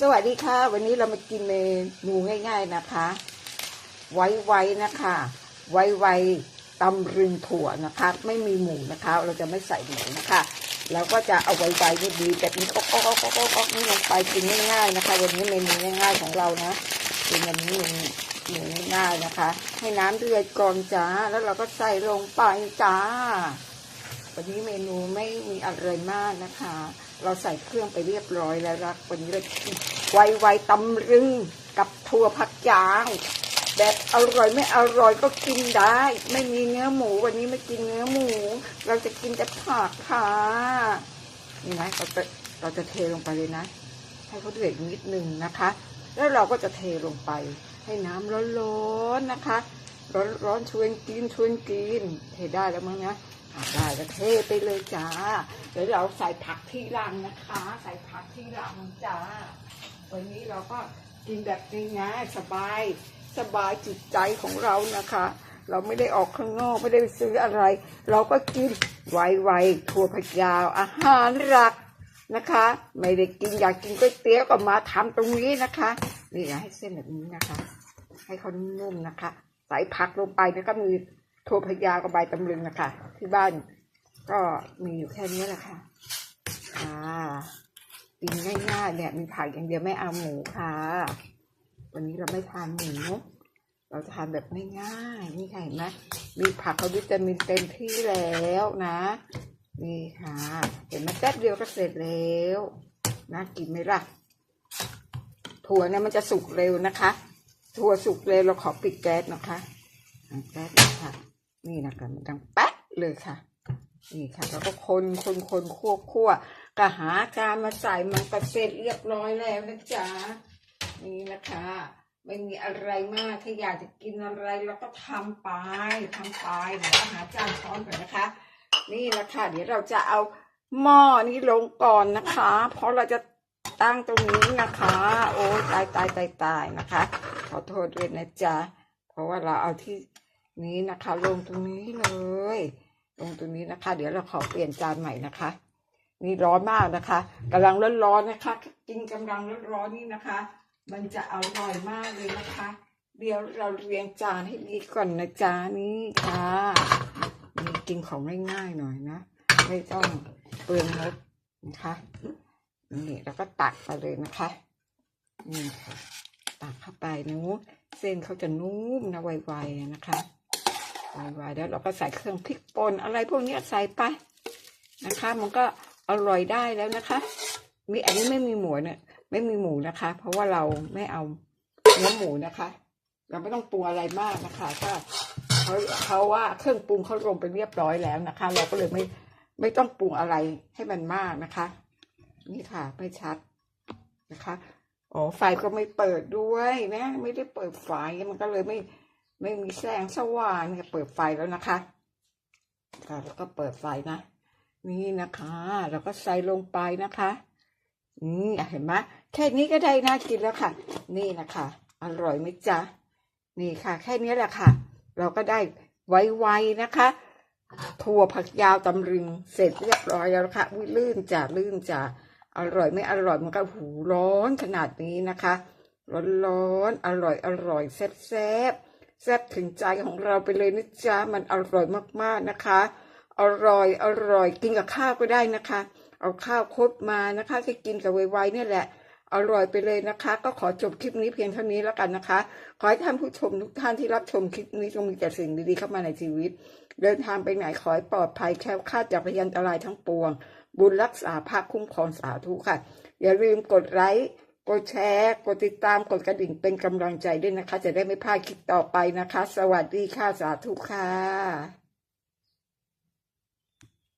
สวัสดีค่ะ วันนี้เรามากินเมนูง่าย ๆนะคะ ไว้ไวนะคะ ไว้ไวตำรึงถั่วนะคะ ไม่มีหมูนะคะ เราจะไม่ใส่หมูนะคะ แล้วก็จะเอาไว้ไว้นี่ดีแบบนี้ก็ก็ก็ก็ก็ก็นี่ลงไปกินง่ายๆนะคะ วันนี้เมนูง่ายๆของเรานะเป็นวันนี้เมนูเมนูง่ายๆนะคะ ให้น้ำเดือดก่อนจ้า แล้วเราก็ใส่ลงไปจ้า วันนี้เมนูไม่มีอะไรมากนะคะ เราใส่เครื่องไปเรียบร้อยแล้วรักวันนี้เรากินไวไวๆตำรึงกับถั่วผักยางแบบอร่อยไม่อร่อยก็กินได้ ไม่มีเนื้อหมูวันนี้ไม่กินเนื้อหมู เราจะกินแต่ผักค่ะนี่นะเราจะเราจะเทลงไปเลยนะ ให้เขาเดือดนิดนึงนะคะ แล้วเราก็จะเทลงไป ให้น้ำร้อนๆนะคะ ร้อนๆชวนกินชวนกิน เทได้แล้วมั้งนะ ได้ก็เทไปเลยจ้าเดี๋ยวเราใส่ผักที่รังนะคะ ใส่ผักที่รังจ้า วันนี้เราก็กินแบบง่ายๆสบายสบายจิตใจของเรานะคะ เราไม่ได้ออกข้างนอกไม่ได้ไปซื้ออะไร เราก็กินไวๆถั่วผักยาวอาหารหลักนะคะ ไม่ได้กินอยากกินก๋วยเตี๋ยวก็มาทำตรงนี้นะคะนี่ให้เส้นแบบนี้นะคะ ให้เขานุ่มนะคะ ใส่ผักลงไปแล้วก็มีถั่วพยาวกับใบตำลึงนะคะ ที่บ้าน ก็มีอยู่แค่นี้แหละค่ะอ่ากินง่ายๆเนี่ยมีผักอย่างเดียวไม่เอาหมูค่ะ วันนี้เราไม่ทานหมู เราจะทานแบบง่ายๆนี่ค่ะเห็นไหมมีผักเขาวิตามินเต็มที่แล้วนะ นี่ค่ะ เห็นไหมแป๊บเดียวก็เสร็จแล้วน่ากินไหมล่ะ ถั่วเนี่ยมันจะสุกเร็วนะคะ ถั่วสุกเร็วเราขอปิดแก๊สนะคะอะแก๊สนะคะนี่นะคะมันดังแป๊ะ เลยค่ะ นี่ค่ะ แล้วก็คนคนคนคั่วคั่วก็หาจานมาใส่มันก็เสร็จเรียบร้อยแล้วนะจ๊ะนี่นะคะไม่มีอะไรมากถ้าอยากจะกินอะไรเราก็ทำไปทำไปเดี๋ยวเราหาจานช้อนก่อนนะคะ นี่แหละค่ะ เดี๋ยวเราจะเอาหม้อนี้ลงก่อนนะคะ เพราะเราจะตั้งตรงนี้นะคะ โอ้ตายตายตายตายนะคะ ขอโทษด้วยนะจ๊ะเพราะว่าเราเอาที่ นี้นะคะ ลงตรงนี้เลย ลงตรงนี้นะคะ เดี๋ยวเราขอเปลี่ยนจานใหม่นะคะ นี่ร้อนมากนะคะกำลังร้อนๆนะคะ กินกำลังร้อนๆนี่นะคะ มันจะอร่อยมากเลยนะคะ เดี๋ยวเราเรียงจานให้ดีก่อนนะจ๊ะนี่ค่ะนี่กินของง่ายๆหน่อยนะ ไม่ต้องเปลืองงบนะคะนี่แล้วก็ตักไปเลยนะคะนี่ค่ะตักเข้าไปนะเส้นเขาจะนุ่มนะไวๆนะคะ ไวๆแล้วเราก็ใส่เครื่องพริกป่นอะไรพวกนี้ใส่ไปนะคะ มันก็อร่อยได้แล้วนะคะ มีอันนี้ไม่มีหมูเนี่ยไม่มีหมูนะคะ เพราะว่าเราไม่เอาเนื้อหมูนะคะ เราไม่ต้องปรุงอะไรมากนะคะถ้าเขาเขาว่าเครื่องปรุงเขาลงไปเรียบร้อยแล้วนะคะ เราก็เลยไม่ไม่ต้องปรุงอะไรให้มันมากนะคะ นี่ค่ะไม่ชัดนะคะอ๋อไฟก็ไม่เปิดด้วยนะ ไม่ได้เปิดไฟมันก็เลยไม่ ไม่มีแสงสว่างเนี่ยเปิดไฟแล้วนะคะค่ะแล้วก็เปิดไฟนะ นี่นะคะเราก็ใส่ลงไปนะคะอืมอ่เห็นไหมแค่นี้ก็ได้น่ากินแล้วค่ะ นี่นะคะ อร่อยไหมจ๊ะ นี่ค่ะ แค่นี้แหละค่ะ เราก็ได้ไวๆนะคะ ถั่วผักยาวตำลึงเสร็จเรียบร้อยแล้วค่ะวิลื่นจ้ะลื่นจ้ะอร่อยไม่อร่อยมันก็หูร้อนขนาดนี้นะคะ ร้อนอนๆอร่อยอร่อยแซ่บแซ่บ แซ่บถึงใจของเราไปเลยนะจ๊ะมันอร่อยมากๆนะคะ อร่อยอร่อยกินกับข้าวก็ได้นะคะ เอาข้าวคดมานะคะที่กินกับไวๆเนี่ยแหละอร่อยไปเลยนะคะ ก็ขอจบคลิปนี้เพียงเท่านี้แล้วกันนะคะ ขอให้ท่านผู้ชมทุกท่านที่รับชมคลิปนี้จงมีแต่สิ่งดีๆเข้ามาในชีวิต เดินทางไปไหนขอให้ปลอดภัยแคล้วคลาดจากพยันตรายทั้งปวง บุญรักษาภาคคุ้มครองสาธุค่ะ อย่าลืมกดไลค์ กดแชร์ กดติดตาม กดกระดิ่งเป็นกำลังใจด้วยนะคะ จะได้ไม่พลาดคลิปต่อไปนะคะ สวัสดีค่ะ สาธุค่ะ